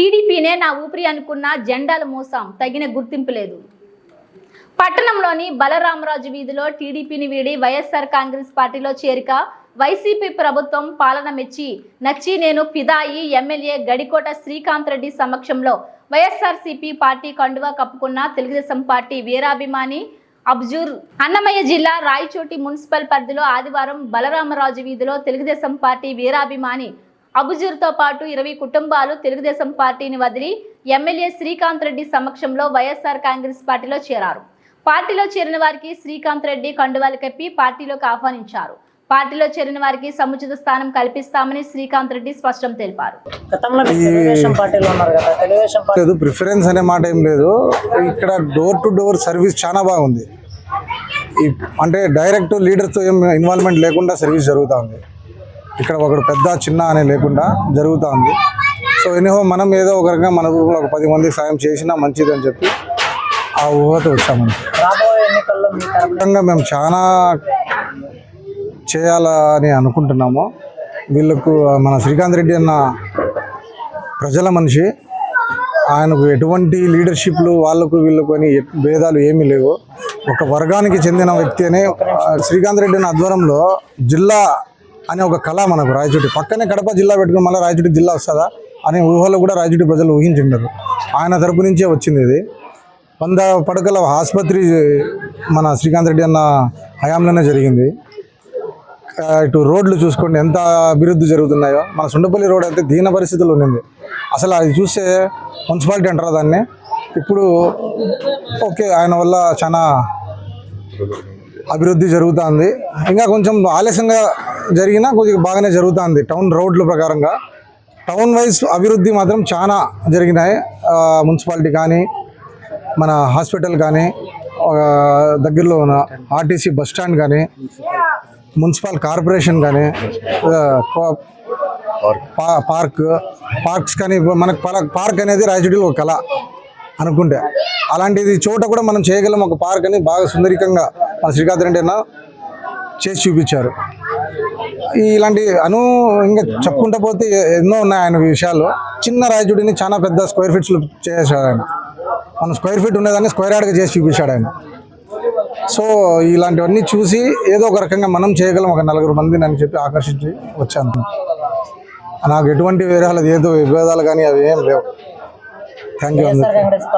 టీడీపీనే నా ఊపిరి అనుకున్న జెండాల మోసం తగిన గుర్తింపు లేదు. పట్టణంలోని బలరామరాజు వీధిలో టీడీపీని వీడి వైఎస్ఆర్ కాంగ్రెస్ పార్టీలో చేరిక వైసీపీ ప్రభుత్వం పాలన మెచ్చి నచ్చి నేను ఫిదాయి ఎమ్మెల్యే గడికోట శ్రీకాంత్ రెడ్డి సమక్షంలో వైఎస్ఆర్సీపీ పార్టీ కండువా కప్పుకున్న తెలుగుదేశం పార్టీ వీరాభిమాని అబ్జూర్. అన్నమయ్య జిల్లా రాయచోటి మున్సిపల్ పరిధిలో ఆదివారం బలరామరాజు వీధిలో తెలుగుదేశం పార్టీ వీరాభిమాని అబుజూర్తో పాటు ఇరవై కుటుంబాలు తెలుగుదేశం పార్టీని వదిలి ఎమ్మెల్యే శ్రీకాంత్ రెడ్డి సమక్షంలో వైఎస్ఆర్ కాంగ్రెస్ పార్టీలో చేరారు. పార్టీలో చేరిన వారికి శ్రీకాంత్ రెడ్డి కండువాలు కప్పి పార్టీలోకి ఆహ్వానించారు. పార్టీలో చేరిన వారికి సముచిత స్థానం కల్పిస్తామని శ్రీకాంత్ రెడ్డి స్పష్టం తెలిపారు. గతంలో మీరు తెలుగుదేశం పార్టీలో ఉన్నారు కదా తెలుగుదేశం పార్టీ లేదు ప్రిఫరెన్స్ అనే మాట ఏం లేదు. ఇక్కడ డోర్ టు డోర్ సర్వీస్ చాలా బాగుంది. అంటే డైరెక్ట్ లీడర్తో ఏం ఇన్వాల్వ్మెంట్ లేకుండా సర్వీస్ జరుగుతూ ఉంది. ఇక్కడ ఒకడు పెద్ద చిన్న అనే లేకుండా జరుగుతూ ఉంది సో ఎనీహో మనం ఏదో ఒక రకంగా మన ఊరిలో ఒక పది మందికి సాయం చేసినా మంచిది అని చెప్పి ఆ ఊహతో వచ్చామండి రాబోయే ఎన్నికల్లో మీ తరపున ఖచ్చితంగా మేము చాలా చేయాలని అనుకుంటున్నాము. వీళ్ళకు మన శ్రీకాంత్ రెడ్డి అన్న ప్రజల మనిషి. ఆయనకు ఎటువంటి లీడర్షిప్లు వాళ్ళకు వీళ్ళకు అని భేదాలు ఏమీ లేవు. ఒక వర్గానికి చెందిన వ్యక్తి అనే శ్రీకాంత్ రెడ్డి అన్న ఆధ్వర్యంలో జిల్లా అనే ఒక కళ మనకు రాయచోటి. పక్కనే కడప జిల్లా పెట్టుకుని మళ్ళీ రాయచోటి జిల్లా వస్తుందా? అనే ఊహలో కూడా రాయచోటి ప్రజలు ఊహించుంటారు ఆయన తరపు నుంచే వచ్చింది ఇది. వంద పడకల ఆసుపత్రి మన శ్రీకాంత్ రెడ్డి అన్న హయాంలోనే జరిగింది. ఇటు రోడ్లు చూసుకోండి ఎంత అభివృద్ధి జరుగుతున్నాయో. మన సుండపల్లి రోడ్ అయితే దీన పరిస్థితుల్లో ఉన్నింది. అసలు అది చూస్తే మున్సిపాలిటీ అంటారా దాన్ని? ఇప్పుడు ఓకే ఆయన వల్ల చాలా అభివృద్ధి జరుగుతుంది. ఇంకా కొంచెం ఆలస్యంగా జరిగినా కొద్దిగా బాగానే జరుగుతుంది. టౌన్ రోడ్ల ప్రకారంగా. టౌన్ వైజ్ అభివృద్ధి మాత్రం చాలా జరిగినాయి. మున్సిపాలిటీ కానీ మన హాస్పిటల్ కానీ దగ్గరలో ఉన్న ఆర్టీసీ బస్ స్టాండ్ కానీ మున్సిపల్ కార్పొరేషన్ కానీ పా- పార్క్ పార్క్స్ కానీ మనకు పార్క్ అనేది రాయచూడిలో ఒక కళ అనుకుంటే. అలాంటిది చోట కూడా మనం చేయగలం ఒక పార్క్ అని బాగా సుందరికంగా మన శ్రీకాంత్ రెడ్డి అన్న చేసి చూపించారు. ఇలాంటి అను ఇంకా చెప్పుకుంటా పోతే ఎన్నో ఉన్నాయి ఆయన విషయాలు. చిన్న రాయచోటిని చాలా పెద్ద స్క్వేర్ ఫీట్స్లో చేశాడు ఆయన. మనం స్క్వేర్ ఫీట్ ఉండేదాన్ని స్క్వేర్ యార్డ్గా చేసి చూపించాడు ఆయన. సో ఇలాంటివన్నీ చూసి ఏదో ఒక రకంగా మనం చేయగలం ఒక నలుగురు మందిని అని చెప్పి ఆకర్షించి వచ్చాను. నాకు ఎటువంటి వేరే ఏదో విభేదాలు కానీ అవి ఏం లేవు. Thank you